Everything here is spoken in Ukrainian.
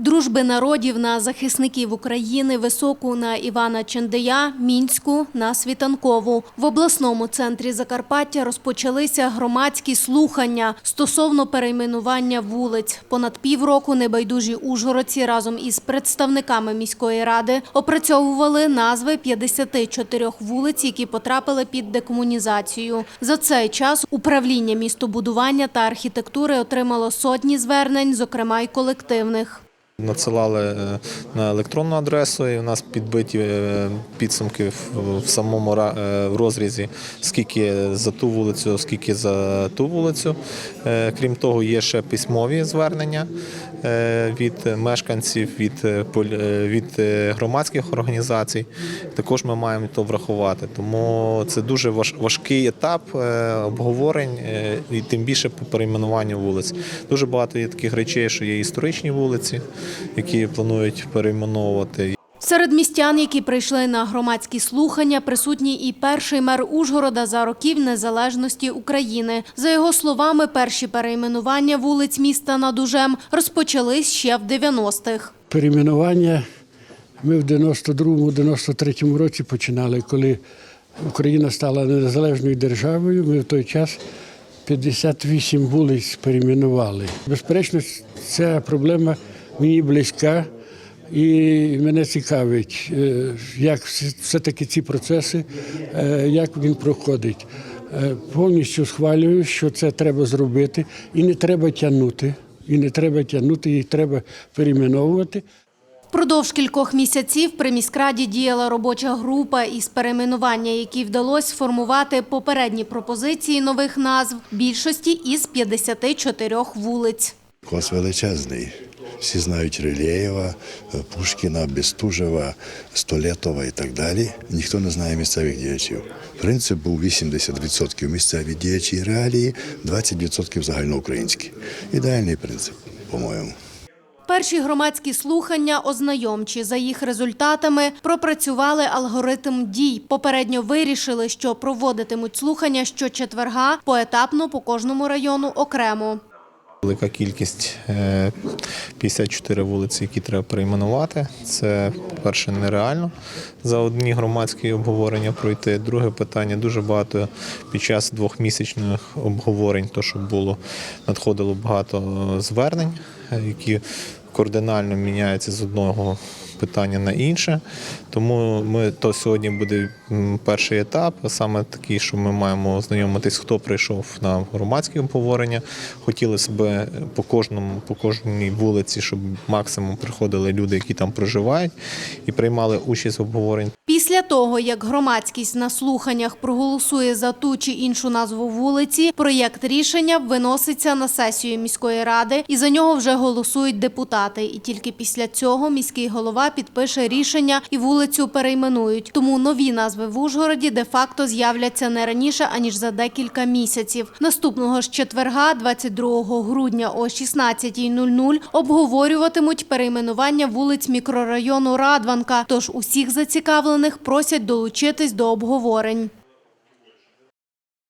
Дружби народів на захисників України високу на Івана Чендея, Мінську на Світанкову. В обласному центрі Закарпаття розпочалися громадські слухання стосовно перейменування вулиць. Понад півроку небайдужі ужгородці разом із представниками міської ради опрацьовували назви 54 вулиць, які потрапили під декомунізацію. За цей час управління містобудування та архітектури отримало сотні звернень, зокрема й колективних. Надсилали е, на електронну адресу, і у нас підбиті е, підсумки в- самому е, розрізі, скільки за ту вулицю, скільки за ту вулицю. Крім того, є ще письмові звернення від мешканців, від, е, е, від е, громадських організацій. Також ми маємо то врахувати. Тому це дуже важкий етап е, обговорень, е, і тим більше по перейменуванню вулиць. Дуже багато є таких речей, що є історичні вулиці, які планують перейменовувати. Серед містян, які прийшли на громадські слухання, присутній і перший мер Ужгорода за років незалежності України. За його словами, перші перейменування вулиць міста над Ужем розпочались ще в 90-х. перейменування ми в 92-93 році починали, коли Україна стала незалежною державою. Ми в той час 58 вулиць перейменували. Безперечно, ця проблема мені близька і мене цікавить, е, як все- все-таки ці процеси, е, як він проходить. Е, Повністю схвалюю, що це треба зробити, і не треба тягнути. І не треба тягнути, їх треба перейменовувати. Впродовж кількох місяців при міськраді діяла робоча група із перейменування, якій вдалося сформувати попередні пропозиції нових назв більшості із 54 вулиць. Кос величезний. Всі знають Рилєєва, Пушкіна, Бестужева, Столетова і так далі. Ніхто не знає місцевих діячів. Принцип був 80% місцеві діячі і реалії, 20% загальноукраїнські. Ідеальний принцип, по-моєму. Перші громадські слухання ознайомчі. За їх результатами пропрацювали алгоритм дій. Попередньо вирішили, що проводитимуть слухання щочетверга поетапно по кожному району окремо. Велика кількість е, 54 вулиці, які треба перейменувати. Це, по-перше, нереально за одні громадські обговорення пройти. Друге питання дуже багато під час двохмісячних обговорень, то що було, надходило багато е, звернень, е, які кардинально міняються з одного питання на інше. Тому ми то сьогодні буде перший етап, саме такий, що ми маємо ознайомитись, хто прийшов на громадські обговорення. Хотілося б по кожному, по кожній вулиці, щоб максимум приходили люди, які там проживають, і приймали участь в обговоренні. Після того, як громадськість на слуханнях проголосує за ту чи іншу назву вулиці, проєкт рішення виноситься на сесію міської ради, і за нього вже голосують депутати. І тільки після цього міський голова підпише рішення і вулицю перейменують. Тому нові назви в Ужгороді де-факто з'являться не раніше аніж за декілька місяців. Наступного ж четверга, 22 грудня о 16.00, обговорюватимуть перейменування вулиць мікрорайону Радванка. Тож усіх зацікавлених просять долучитись до обговорень.